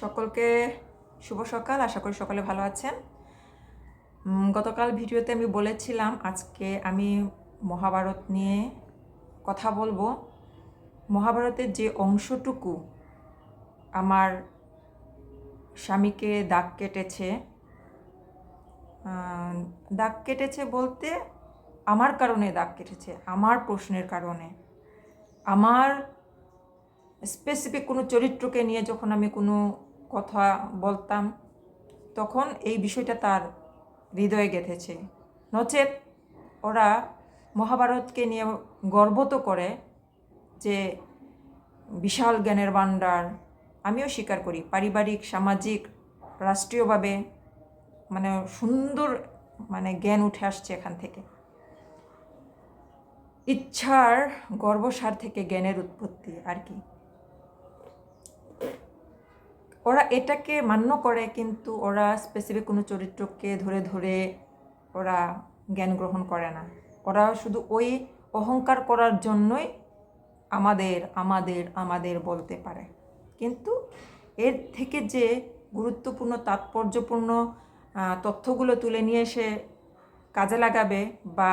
সকলকে শুভ সকাল। আশা করি সকলে ভালো আছেন। গতকাল ভিডিওতে আমি বলেছিলাম, আজকে আমি মহাভারত নিয়ে কথা বলব। মহাভারতের যে অংশটুকু আমার স্বামীকে দাগ কেটেছে দাগ কেটেছে বলতে আমার কারণে দাগ কেটেছে, আমার প্রশ্নের কারণে। আমার স্পেসিফিক কোনো চরিত্রকে নিয়ে যখন আমি কোনো কথা বলতাম, তখন এই বিষয়টা তার হৃদয়ে গেঁথেছে। নচেত ওরা মহাভারতকে নিয়ে গর্ব তো করে যে বিশাল জ্ঞানের ভাণ্ডার আমিও স্বীকার করি। পারিবারিক, সামাজিক, রাষ্ট্রীয়ভাবে মানে সুন্দর মানে জ্ঞান উঠে আসছে এখান থেকে। ইচ্ছার গর্বসার থেকে জ্ঞানের উৎপত্তি আর কি। ওরা এটাকে মান্য করে, কিন্তু ওরা স্পেসিফিক কোনো চরিত্রকে ধরে ধরে ওরা জ্ঞান গ্রহণ করে না। ওরা শুধু ওই অহংকার করার জন্যই আমাদের আমাদের আমাদের বলতে পারে। কিন্তু এর থেকে যে গুরুত্বপূর্ণ, তাৎপর্যপূর্ণ তথ্যগুলো তুলে নিয়ে এসে কাজে লাগাবে বা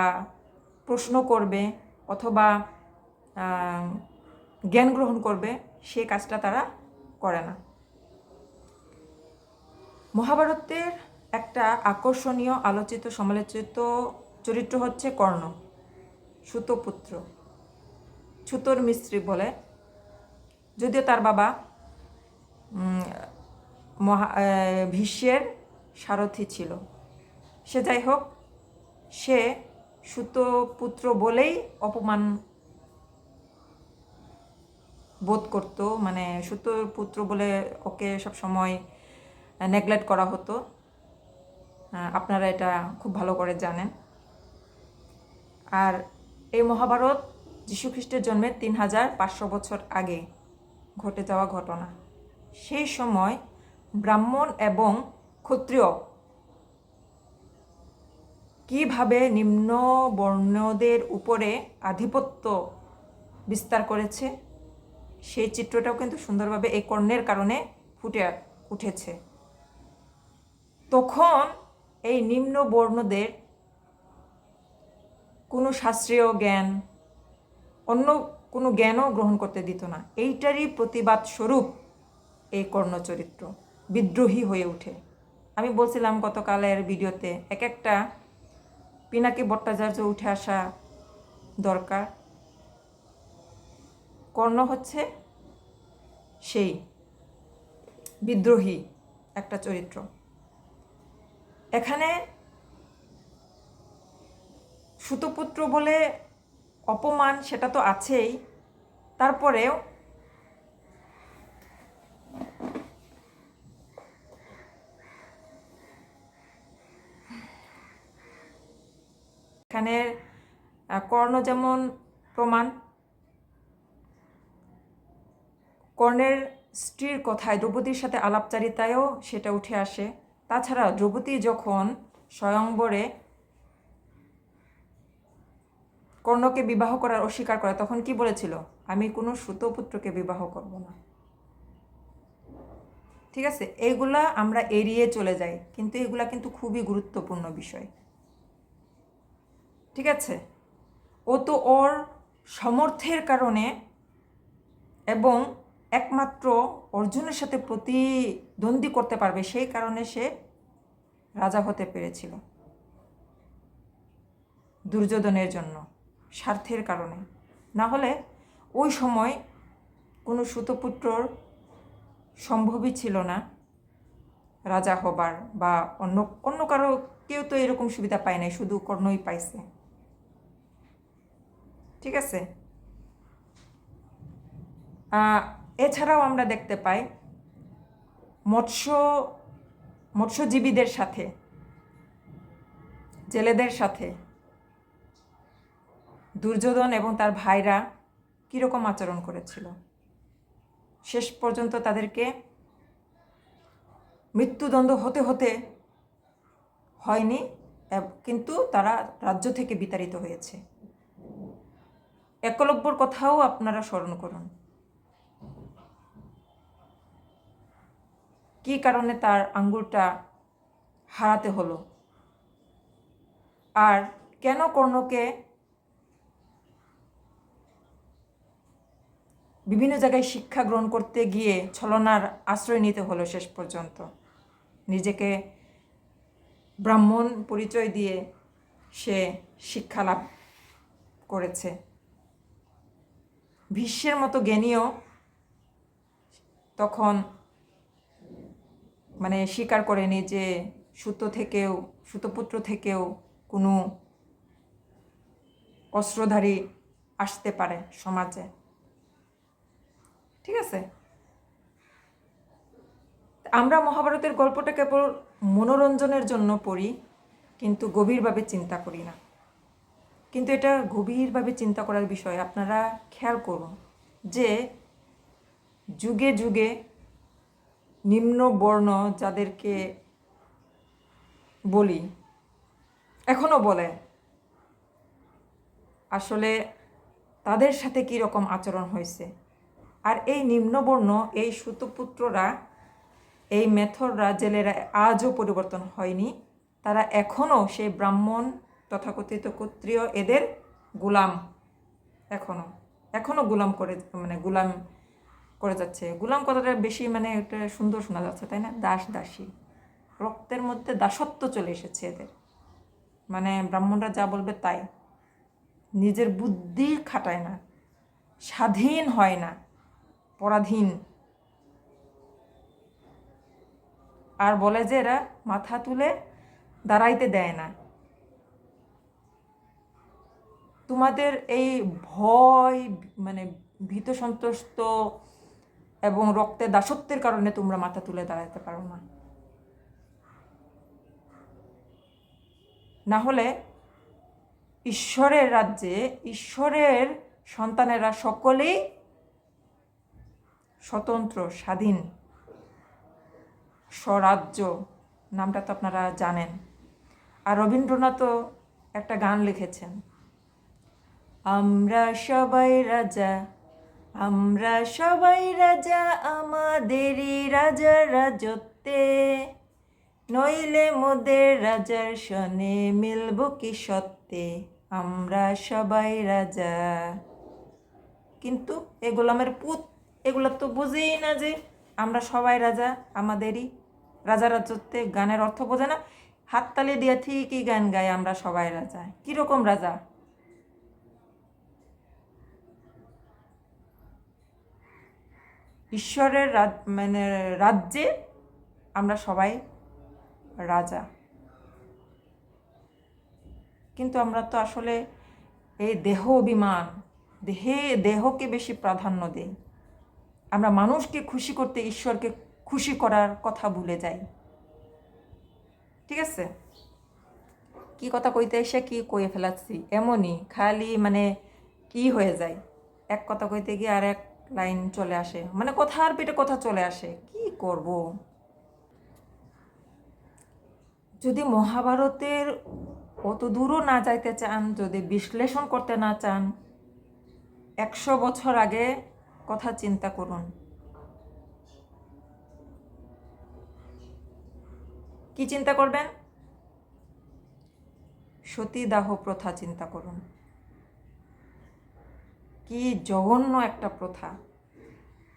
প্রশ্ন করবে অথবা জ্ঞান গ্রহণ করবে, সে কাজটা তারা করে না। মহাভারতের একটা আকর্ষণীয়, আলোচিত, সমালোচিত চরিত্র হচ্ছে কর্ণ, সুতপুত্র। ছুতোর মিস্ত্রি বলে। যদিও তার বাবা মহা ভীষ্মের সারথি ছিল। সে যাই হোক, সে সুতপুত্র বলেই অপমান বোধ করতো। মানে সুতোর পুত্র বলে ওকে সব সময় নেগলেক্ট করা হতো। আপনারা এটা খুব ভালো করে জানেন। আর এই মহাভারত যীশুখ্রিস্টের জন্মের তিন হাজার পাঁচশো বছর আগে ঘটে যাওয়া ঘটনা। সেই সময় ব্রাহ্মণ এবং ক্ষত্রিয় কীভাবে নিম্ন বর্ণদের উপরে আধিপত্য বিস্তার করেছে, সেই চিত্রটাও কিন্তু সুন্দরভাবে এই কর্ণের কারণে ফুটে উঠেছে। তখন এই নিম্ন বর্ণদের কোনো শাস্ত্রীয় জ্ঞান, অন্য কোনো জ্ঞানও গ্রহণ করতে দিত না। এইটারই প্রতিবাদ স্বরূপ এই কর্ণচরিত্র, বিদ্রোহী হয়ে ওঠে। আমি বলছিলাম গতকালের ভিডিওতে, এক একটা পিনাকি ভট্টাচার্য উঠে আসা দরকার। কর্ণ হচ্ছে সেই বিদ্রোহী একটা চরিত্র। এখানে সুতপুত্র বলে অপমান সেটা তো আছেই। তারপরেও এখানে কর্ণ যেমন প্রমাণ, কর্ণের স্ত্রীর কথায় দ্রৌপদীর সাথে আলাপচারিতায়ও সেটা উঠে আসে। তাছাড়া দ্রৌপদী যখন স্বয়ংবরে কর্ণকে বিবাহ করার অস্বীকার করে, তখন কি বলেছিল? আমি কোনো সুতপুত্রকে বিবাহ করব না। ঠিক আছে? এইগুলা আমরা এড়িয়ে চলে যাই, কিন্তু এগুলা কিন্তু খুবই গুরুত্বপূর্ণ বিষয়। ঠিক আছে? ও তো ওর সমর্থের কারণে এবং একমাত্র অর্জুনের সাথে প্রতিদ্বন্দ্বী করতে পারবে, সেই কারণে সে রাজা হতে পেরেছিল। দুর্যোধনের জন্য, স্বার্থের কারণে। না হলে ওই সময় কোনো সুতপুত্রর সম্ভবই ছিল না রাজা হবার, বা অন্য অন্য কারও কেউ তো এরকম সুবিধা পায় নাই, শুধু কর্ণই পাইছে। ঠিক আছে? এছাড়াও আমরা দেখতে পাই মৎস্য, মৎস্যজীবীদের সাথে, জেলেদের সাথে, দুর্যোধন এবং তার ভাইরা কীরকম আচরণ করেছিল। শেষ পর্যন্ত তাদেরকে মৃত্যুদণ্ড হতে হতে হয়নি কিন্তু তারা রাজ্য থেকে বিতাড়িত হয়েছে। একলব্যর কথাও আপনারা স্মরণ করুন। কী কারণে তার আঙ্গুলটা হারাতে হলো? আর কেন কর্ণকে বিভিন্ন জায়গায় শিক্ষা গ্রহণ করতে গিয়ে ছলনার আশ্রয় নিতে হলো শেষ পর্যন্ত? নিজেকে ব্রাহ্মণ পরিচয় দিয়ে সে শিক্ষা লাভ করেছে। ভীষ্মের মতো জ্ঞানীও তখন মানে স্বীকার করেনি যে সুতো থেকেও, সুতপুত্র থেকেও কোনো অস্ত্রধারী আসতে পারে সমাজে। ঠিক আছে? আমরা মহাভারতের গল্পটা কেবল মনোরঞ্জনের জন্য পড়ি, কিন্তু গভীরভাবে চিন্তা করি না। কিন্তু এটা গভীরভাবে চিন্তা করার বিষয়। আপনারা খেয়াল করুন যে যুগে যুগে নিম্ন বর্ণ যাদেরকে বলি এখনও বলে, আসলে তাদের সাথে কী রকম আচরণ হয়েছে? আর এই নিম্নবর্ণ এই সুতপুত্ররা, এই মেথররা, জেলেরা আজও পরিবর্তন হয়নি। তারা এখনও সেই ব্রাহ্মণ তথাকথিত ক্ষত্রিয় এদের গুলাম এখনও এখনও গুলাম করে মানে গুলাম করে যাচ্ছে। গুলাম কথাটা বেশি মানে একটা সুন্দর শোনা যাচ্ছে, তাই না? দাস, দাসী। রক্তের মধ্যে দাসত্ব চলে এসেছে এদের। মানে ব্রাহ্মণরা যা বলবে তাই। নিজের বুদ্ধি খাটায় না। স্বাধীন হয় না। পরাধীন। আর বলে যে এরা মাথা তুলে দাঁড়াইতে দেয় না। তোমাদের এই ভয় মানে ভীত সন্ত্রস্ত এবং রক্তের দাসত্বের কারণে তোমরা মাথা তুলে দাঁড়াতে পারো না। না হলে ঈশ্বরের রাজ্যে ঈশ্বরের সন্তানেরা সকলেই স্বতন্ত্র, স্বাধীন, স্বরাজ্য, নামটা তো আপনারা জানেন। আর রবীন্দ্রনাথও একটা গান লিখেছেন, আমরা সবাই রাজা আমরা সবাই রাজা, আমাদেরই রাজা রাজত্বে। নইলে মোদের রাজার সনে মিলব কি সত্যে? আমরা সবাই রাজা। কিন্তু এ গোলামের পুত, এগুলো তো বুঝেই না যে আমরা সবাই রাজা, আমাদেরই রাজা রাজত্বে গানের অর্থ বোঝে না। হাততালি দিয়ে ঠিকই গান গাই আমরা সবাই রাজা। কীরকম রাজা? ঈশ্বরের মানে রাজ্যে আমরা সবাই রাজা। কিন্তু আমরা তো আসলে এই দেহ অভিমান, দেহে, দেহকে বেশি প্রাধান্য দিই। আমরা মানুষকে খুশি করতে ঈশ্বরকে খুশি করার কথা ভুলে যাই। ঠিক আছে? কি কথা কইতে এসে কি কয়ে ফেলাচ্ছি? এমনই, খালি মানে কি হয়ে যায়? এক কথা কইতে গিয়ে আর এক লাইন চলে আসে। মানে কথার পেটে কথা চলে আসে? কি করব? যদি মহাভারতের অত দূরও না যাইতে চান, যদি বিশ্লেষণ করতে না চান, একশো বছর আগে কথা চিন্তা করুন। কি চিন্তা করবেন? সতীদাহ প্রথা চিন্তা করুন। কি জঘন্য একটা প্রথা।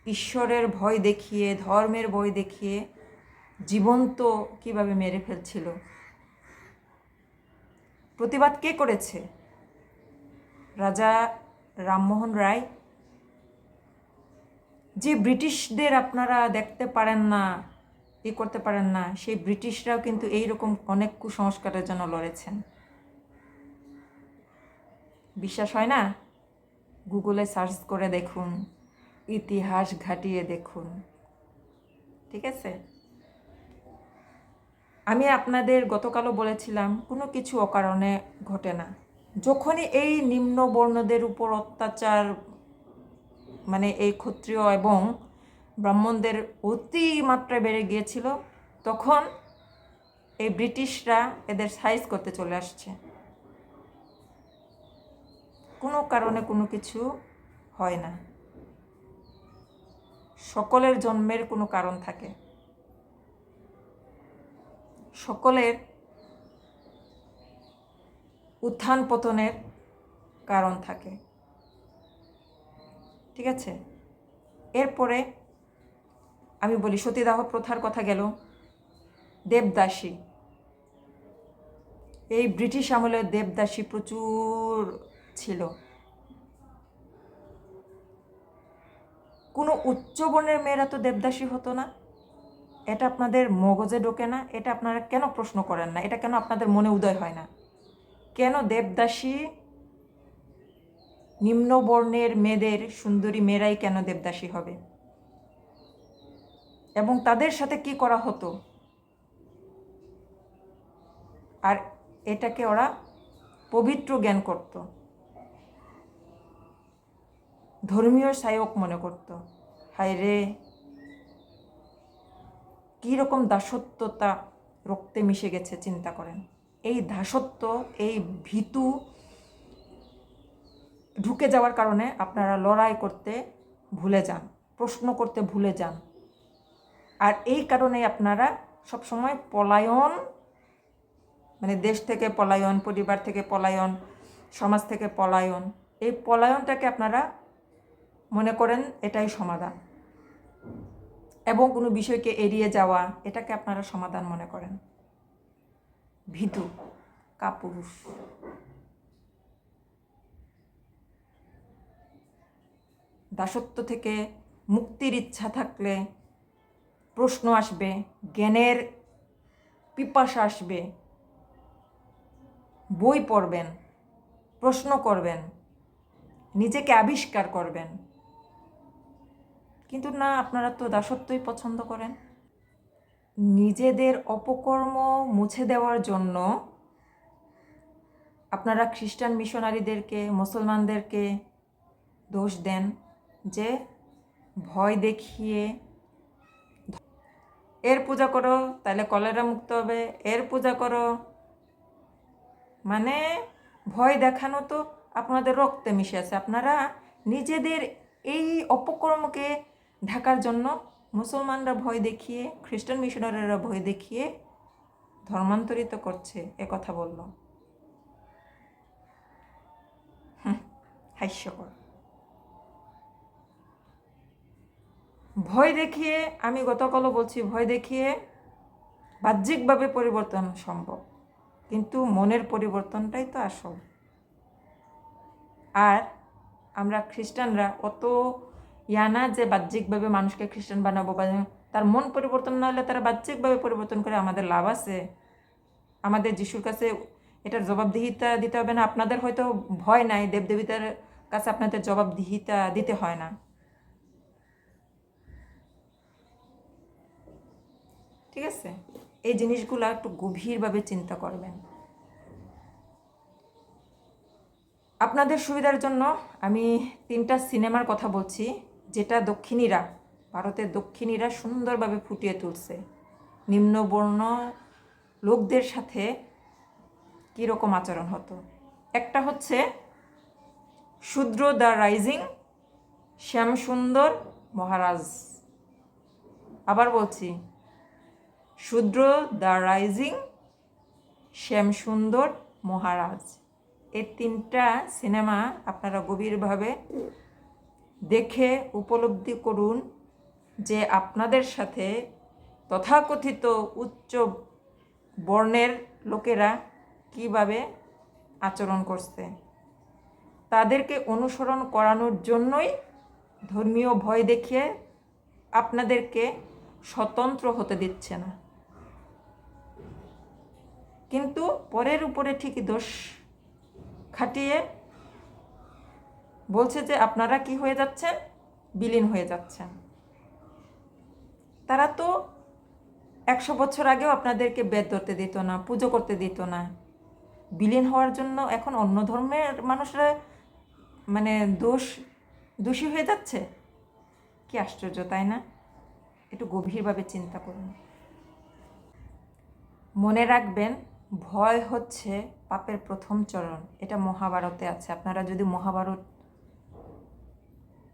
ঈশ্বরের ভয় দেখিয়ে, ধর্মের ভয় দেখিয়ে জীবন্ত কীভাবে মেরে ফেলছিল? প্রতিবাদ কে করেছে? রাজা রামমোহন রায়? যে ব্রিটিশদের আপনারা দেখতে পারেন না ই করতে পারেন না, সেই ব্রিটিশরাও কিন্তু এই রকম অনেক কুসংস্কারের জন্য লড়েছেন। বিশ্বাস হয় না? গুগলে সার্চ করে দেখুন। ইতিহাস ঘাটিয়ে দেখুন। ঠিক আছে? আমি আপনাদের গতকালও বলেছিলাম, কোনো কিছু অকারণে ঘটে না। যখনই এই নিম্ন বর্ণদের উপর অত্যাচার মানে এই ক্ষত্রিয় এবং ব্রাহ্মণদের অতি মাত্রায় বেড়ে গিয়েছিল, তখন এই ব্রিটিশরা এদের সাইজ করতে চলে আসছে। কোনো কারণে কোনো কিছু হয় না। সকলের জন্মের কোনো কারণ থাকে। সকলের উত্থান পতনের কারণ থাকে। ঠিক আছে? এরপরে আমি বলি, সতীদাহ প্রথার কথা গেল। দেবদাসী। এই ব্রিটিশ আমলের দেবদাসী প্রচুর ছিল। কোনো উচ্চ বর্ণের মেয়েরা তো দেবদাসী হতো না। এটা আপনাদের মগজে ঢোকে না, এটা আপনারা কেন প্রশ্ন করেন না? এটা কেন আপনাদের মনে উদয় হয় না? কেন দেবদাসী নিম্ন বর্ণের মেয়েদের সুন্দরী মেয়েরাই কেন দেবদাসী হবে? এবং তাদের সাথে কি করা হতো? আর এটাকে ওরা পবিত্র জ্ঞান করত। ধর্মীয় সায়ক মনে করত। হায় রে কীরকম দাসত্বতা রক্তে মিশে গেছে চিন্তা করেন। এই দাসত্ব, এই ভীতু ঢুকে যাওয়ার কারণে আপনারা লড়াই করতে ভুলে যান, প্রশ্ন করতে ভুলে যান। আর এই কারণেই আপনারা সবসময় পলায়ন মানে দেশ থেকে পলায়ন, পরিবার থেকে পলায়ন, সমাজ থেকে পলায়ন, এই পলায়নটাকে আপনারা মনে করেন এটাই সমাধান। এবং কোনো বিষয়কে এড়িয়ে যাওয়া, এটাকে আপনারা সমাধান মনে করেন। ভীতু, কাপুরুষ। দাসত্ব থেকে মুক্তির ইচ্ছা থাকলে প্রশ্ন আসবে, জ্ঞানের পিপাসা আসবে, বই পড়বেন, প্রশ্ন করবেন, নিজেকে আবিষ্কার করবেন। কিন্তু না, আপনারা তো দাসত্বই পছন্দ করেন। নিজেদের অপকর্ম মুছে দেওয়ার জন্য আপনারা খ্রিস্টান মিশনারিদেরকে, মুসলমানদেরকে দোষ দেন যে ভয় দেখিয়ে এর পূজা করো তাহলে কলেরা মুক্ত হবে। এর পূজা করো। মানে ভয় দেখানো তো আপনাদের রক্তে মিশে আছে। আপনারা নিজেদের এই অপকর্মকে ঢাকার জন্য মুসলমানরা ভয় দেখিয়ে, খ্রিস্টান মিশনারিরা ভয় দেখিয়ে ধর্মান্তরিত করছে, এ কথা বলল। হাস্যকর। ভয় দেখিয়ে, আমি গতকালও বলছি, ভয় দেখিয়ে বাহ্যিকভাবে পরিবর্তন সম্ভব, কিন্তু মনের পরিবর্তনটাই তো আসল। আর আমরা খ্রিস্টানরা অত ইয়া না যে বাহ্যিকভাবে মানুষকে খ্রিস্টান বানাবো বা তার মন পরিবর্তন না হলে তারা বাহ্যিকভাবে পরিবর্তন করে আমাদের লাভ আছে। আমাদের যিশুর কাছে এটার জবাবদিহিতা দিতে হবে না। আপনাদের হয়তো ভয় নাই দেবদেবিতার কাছে আপনাদের জবাবদিহিতা দিতে হয় না। ঠিক আছে? এই জিনিসগুলো একটু গভীরভাবে চিন্তা করবেন। আপনাদের সুবিধার জন্য আমি তিনটা সিনেমার কথা বলছি। যেটা দক্ষিণীরা, ভারতের দক্ষিণীরা সুন্দরভাবে ফুটিয়ে তুলছে। নিম্নবর্ণ লোকদের সাথে কীরকম আচরণ হতো? একটা হচ্ছে শূদ্র দ্য রাইজিং, শ্যামসুন্দর মহারাজ। আবার বলছি, শূদ্র দ্য রাইজিং, শ্যামসুন্দর মহারাজ। এই তিনটা সিনেমা আপনারা গভীরভাবে দেখে উপলব্ধি করুন যে আপনাদের সাথে তথাকথিত উচ্চ বর্ণের লোকেরা কীভাবে আচরণ করছে। তাদেরকে অনুসরণ করানোর জন্যই ধর্মীয় ভয় দেখিয়ে আপনাদেরকে স্বতন্ত্র হতে দিচ্ছে না। কিন্তু পরের উপরে ঠিকই দোষ খাটিয়ে বলছে যে আপনারা কি হয়ে যাচ্ছেন বিলীন হয়ে যাচ্ছেন তারা তো একশো বছর আগেও আপনাদেরকে বেদ ধরতে দিত না, পুজো করতে দিত না। বিলীন হওয়ার জন্য এখন অন্য ধর্মের মানুষরা মানে দোষ, দোষী হয়ে যাচ্ছে? কি আশ্চর্য, তাই না? একটু গভীরভাবে চিন্তা করুন। মনে রাখবেন, ভয় হচ্ছে পাপের প্রথম চরণ। এটা মহাভারতে আছে। আপনারা যদি মহাভারত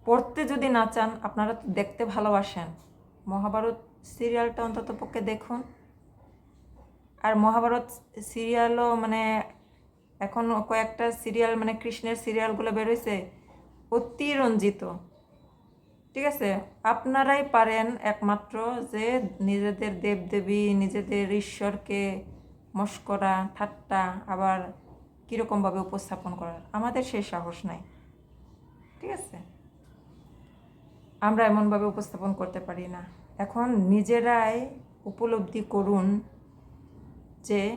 পড়তে যদি না চান, আপনারা তো দেখতে ভালোবাসেন। মহাভারত সিরিয়ালটা অন্তত পক্ষে দেখুন। আর মহাভারত সিরিয়ালও মানে এখন কয়েকটা সিরিয়াল মানে কৃষ্ণের সিরিয়ালগুলো বেরোইছে, অতি রঞ্জিত। ঠিক আছে? আপনারাই পারেন একমাত্র যে নিজেদের দেবদেবী, নিজেদের ঈশ্বরকে মস্করা ঠাট্টা, আবার কীরকমভাবে উপস্থাপন করার। আমাদের সেই সাহস নাই। ঠিক আছে? আমরা এমনভাবে উপস্থাপন করতে পারি না। এখন নিজেরাই উপলব্ধি করুন যে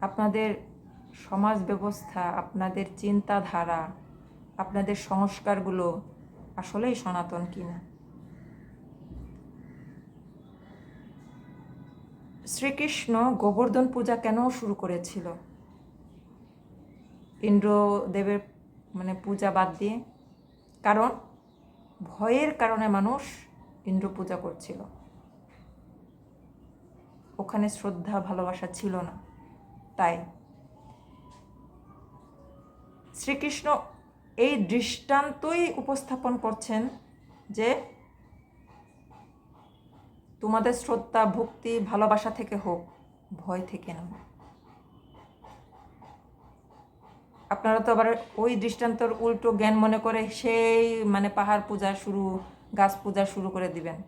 আপনাদের সমাজ ব্যবস্থা, আপনাদের চিন্তাধারা, আপনাদের সংস্কারগুলো আসলেই সনাতন কিনা। শ্রীকৃষ্ণ গোবর্ধন পূজা কেন শুরু করেছিল? ইন্দ্রদেবের মানে পূজা বাদ দিয়ে। কারণ ভয়ের কারণে মানুষ ইন্দ্র পূজা করছিল। ওখানে শ্রদ্ধা, ভালোবাসা ছিল না। তাই শ্রীকৃষ্ণ এই দৃষ্টান্তই উপস্থাপন করছেন যে তোমাদের শ্রদ্ধা, ভক্তি, ভালোবাসা থেকে হোক, ভয় থেকে না আপনারা তো আবার ওই দৃষ্টান্তর উল্টো জ্ঞান মনে করে সেই মানে পাহাড় পূজা শুরু, গাছ পূজা শুরু করে দিবেন।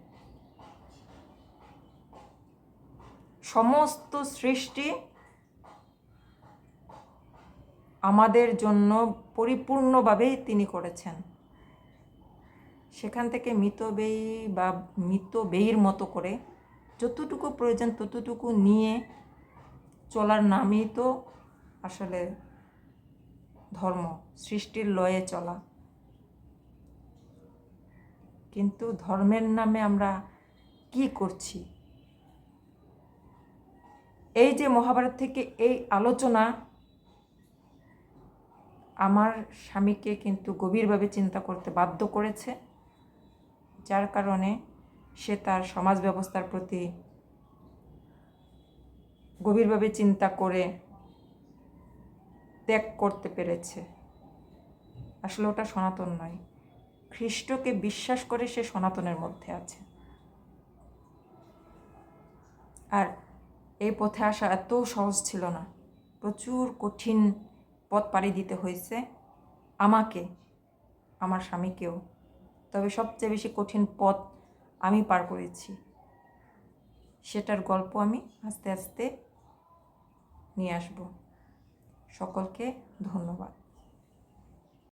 সমস্ত সৃষ্টি আমাদের জন্য পরিপূর্ণভাবেই তিনি করেছেন। সেখান থেকে মিতব্যয়ী বা মিতব্যয়ীর মতো করে যতটুকু প্রয়োজন ততটুকু নিয়ে চলার নামই তো আসলে ধর্ম, সৃষ্টির লয়ে চলা। কিন্তু ধর্মের নামে আমরা কি করছি? এই যে মহাভারত থেকে এই আলোচনা, আমার স্বামীকে কিন্তু গভীরভাবে চিন্তা করতে বাধ্য করেছে। যার কারণে সে তার সমাজ ব্যবস্থার প্রতি গভীরভাবে চিন্তা করে ত্যাগ করতে পেরেছে। আসলে ওটা সনাতন নয়। খ্রিস্টকে বিশ্বাস করে সে সনাতনের মধ্যে আছে। আর এই পথে আসা এত সহজ ছিল না। প্রচুর কঠিন পথ পাড়ি দিতে হয়েছে আমাকে, আমার স্বামীকেও। তবে সবচেয়ে বেশি কঠিন পথ আমি পার করেছি। সেটার গল্প আমি আস্তে আস্তে নিয়ে আসব। সকলকে ধন্যবাদ।